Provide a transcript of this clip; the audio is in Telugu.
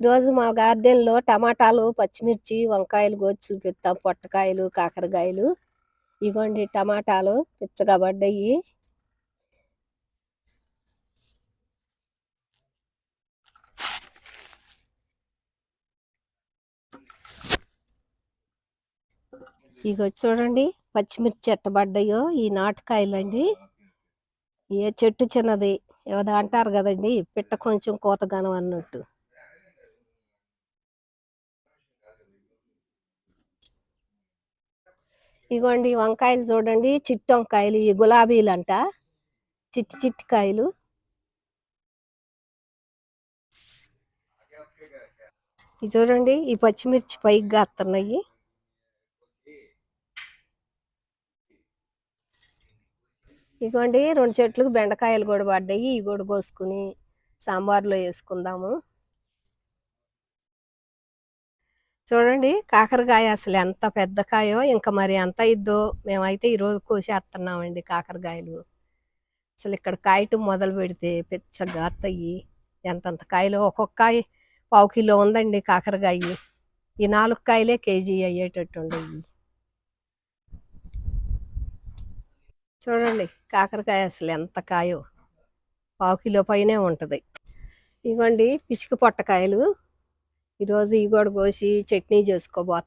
ఈరోజు మా గార్డెన్లో టమాటాలు పచ్చిమిర్చి వంకాయలు కోసి చూపిస్తాం పొట్టకాయలు కాకరకాయలు. ఇగోండి టమాటాలు పిచ్చగా పడ్డాయి. ఇగో చూడండి పచ్చిమిర్చి ఎట్టబడ్డాయో ఈ నాటుకాయలండి. ఏ చెట్టు చిన్నది ఏదో అంటారు కదండి పిట్ట కొంచెం కోతగానం అన్నట్టు. ఇగోండి వంకాయలు చూడండి చిట్టు వంకాయలు ఈ గులాబీలు అంట చిట్టి చిట్టి కాయలు ఇది చూడండి ఈ పచ్చిమిర్చి పైకి కాస్తున్నాయి ఇగోండి రెండు చెట్లకు బెండకాయలు కూడా పడ్డాయి. ఇవి కూడా కోసుకుని సాంబార్లో వేసుకుందాము. చూడండి కాకరకాయ అసలు ఎంత పెద్ద కాయో ఇంకా మరి ఎంత ఇద్దో మేమైతే ఈరోజు కోసేస్తున్నామండి కాకరకాయలు. అసలు ఇక్కడ కాయటం మొదలు పెడితే పెచ్చగా అత్తయి ఎంతంత కాయలు ఒక్కొక్క కాయ పావు కిలో ఉందండి కాకరకాయ ఈ నాలుగు కాయలే కేజీ అయ్యేటట్టు ఉండయి చూడండి కాకరకాయ అసలు ఎంత కాయో. పావు కిలో పైనే ఉంటుంది. ఇవ్వండి పిచ్చుక పొట్టకాయలు ఈరోజు ఇవి కూడా కోసి చట్నీ చేసుకోబోతున్నాం